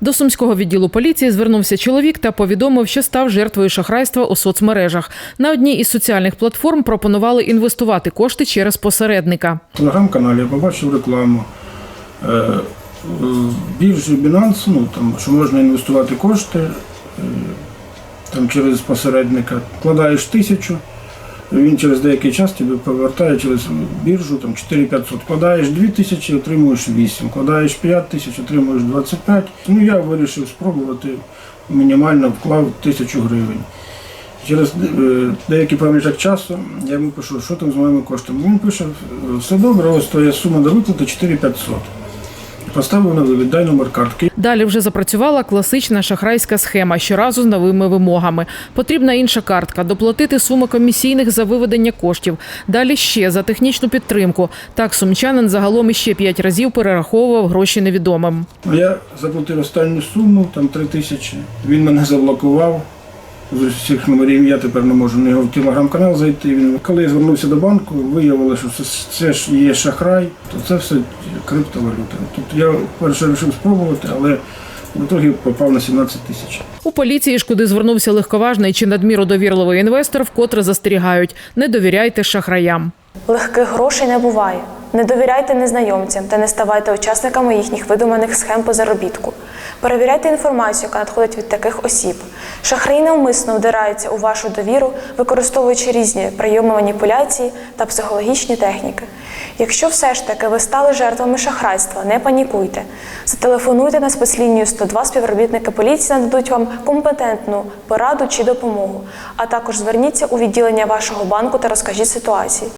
До сумського відділу поліції звернувся чоловік та повідомив, що став жертвою шахрайства у соцмережах. На одній із соціальних платформ пропонували інвестувати кошти через посередника. В телеграм-каналі я побачив рекламу. Е, біржі Binance, ну, там, що можна інвестувати кошти е, там, через посередника. Вкладаєш тисячу, він через деякий час тобі повертає через біржу там, 4500. Вкладаєш 2 тисячі, отримуєш 8. Вкладаєш 5 тисяч, отримуєш 25. Ну, я вирішив спробувати, мінімально вклав тисячу гривень. Через е, деякий проміжок часу я йому пишу, що там з моїми коштами. Він пише, все добре, ось твоя сума до виплати 4500. Поставив на вивід, дай номер картки. Далі вже запрацювала класична шахрайська схема, щоразу з новими вимогами. Потрібна інша картка, доплатити суму комісійних за виведення коштів. Далі ще за технічну підтримку. Так сумчанин загалом іще п'ять разів перераховував гроші невідомим. Я заплатив останню суму, там 3 тисячі. Він мене заблокував. З усіх номерів я тепер не можу на його в телеграм-канал зайти. Він, коли я звернувся до банку, виявилося, що це ж є шахрай, то це все криптовалюта. Тобто я перше вирішив спробувати, але в ітогі попав на 17 тисяч. У поліції ж куди звернувся легковажний чи надміру довірливий інвестор, вкотре застерігають: не довіряйте шахраям. Легких грошей не буває. Не довіряйте незнайомцям та не ставайте учасниками їхніх видуманих схем по заробітку. Перевіряйте інформацію, яка надходить від таких осіб. Шахраї навмисно вдираються у вашу довіру, використовуючи різні прийоми маніпуляції та психологічні техніки. Якщо все ж таки ви стали жертвами шахрайства, не панікуйте. Зателефонуйте на спецлінію 102, співробітники поліції нададуть вам компетентну пораду чи допомогу, а також зверніться у відділення вашого банку та розкажіть ситуацію.